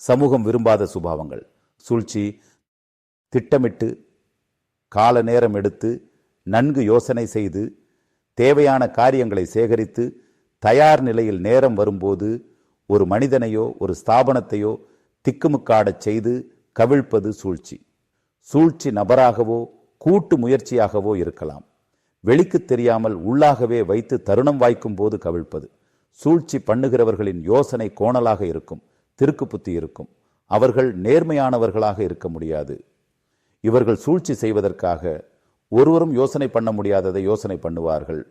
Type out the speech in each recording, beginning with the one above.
சமூகம் விரும்பாத சுபாவங்கள். சூழ்ச்சி திட்டமிட்டு கால நேரம் எடுத்து நன்கு யோசனை செய்து தேவையான காரியங்களை சேகரித்து தயார் நிலையில் நேரம் வரும்போது ஒரு மனிதனையோ ஒரு ஸ்தாபனத்தையோ திக்குமுக்காடச் செய்து கவிழ்ப்பது சூழ்ச்சி. சூழ்ச்சி நபராகவோ கூட்டு முயற்சியாகவோ இருக்கலாம். வெளிக்கு தெரியாமல் உள்ளாகவே வைத்து தருணம் வாய்க்கும் போது கவிழ்ப்பது. சூழ்ச்சி பண்ணுகிறவர்களின் யோசனை கோணலாக இருக்கும். திருக்கு புத்தி இருக்கும். அவர்கள் நேர்மையானவர்களாக இருக்க முடியாது. இவர்கள் சூழ்ச்சி செய்வதற்காக ஒருவரும் யோசனை பண்ண முடியாததை யோசனை பண்ணுவார்கள்.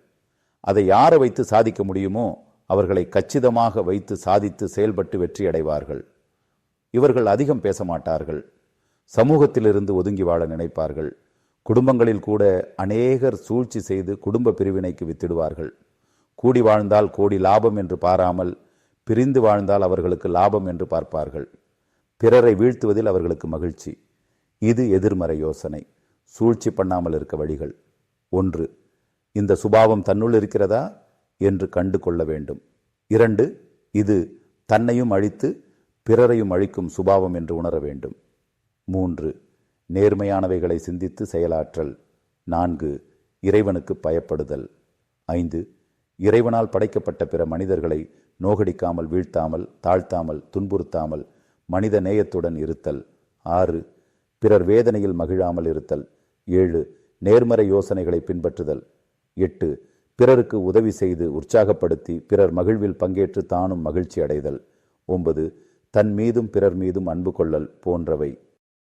அதை யாரை வைத்து சாதிக்க முடியுமோ அவர்களை கச்சிதமாக வைத்து சாதித்து செயல்பட்டு வெற்றி அடைவார்கள். இவர்கள் அதிகம் பேச மாட்டார்கள். சமூகத்திலிருந்து ஒதுங்கி வாழ நினைப்பார்கள். குடும்பங்களில் கூட அநேகர் சூழ்ச்சி செய்து குடும்ப பிரிவினைக்கு வித்திடுவார்கள். கூடி வாழ்ந்தால் கோடி லாபம் என்று பாராமல் பிரிந்து வாழ்ந்தால் அவர்களுக்கு லாபம் என்று பார்ப்பார்கள். பிறரை வீழ்த்துவதில் அவர்களுக்கு மகிழ்ச்சி. இது எதிர்மறை யோசனை. சூழ்ச்சி பண்ணாமல் இருக்க வழிகள். ஒன்று இந்த சுபாவம் தன்னுள் இருக்கிறதா என்று கண்டு கொள்ள வேண்டும். இரண்டு இது தன்னையும் அழித்து பிறரையும் அழிக்கும் சுபாவம் என்று உணர வேண்டும். மூன்று நேர்மையானவைகளை சிந்தித்து செயலாற்றல். நான்கு இறைவனுக்கு பயப்படுதல். ஐந்து இறைவனால் படைக்கப்பட்ட பிற மனிதர்களை நோகடிக்காமல் வீழ்த்தாமல் தாழ்த்தாமல் துன்புறுத்தாமல் மனித நேயத்துடன் இருத்தல். ஆறு பிறர் வேதனையில் மகிழாமல் இருத்தல். ஏழு நேர்மறை யோசனைகளை பின்பற்றுதல். எட்டு பிறருக்கு உதவி செய்து உற்சாகப்படுத்தி பிறர் மகிழ்வில் பங்கேற்று தானும் மகிழ்ச்சி அடைதல். ஒன்பது தன் மீதும் பிறர் மீதும் அன்பு கொள்ளல் போன்றவை.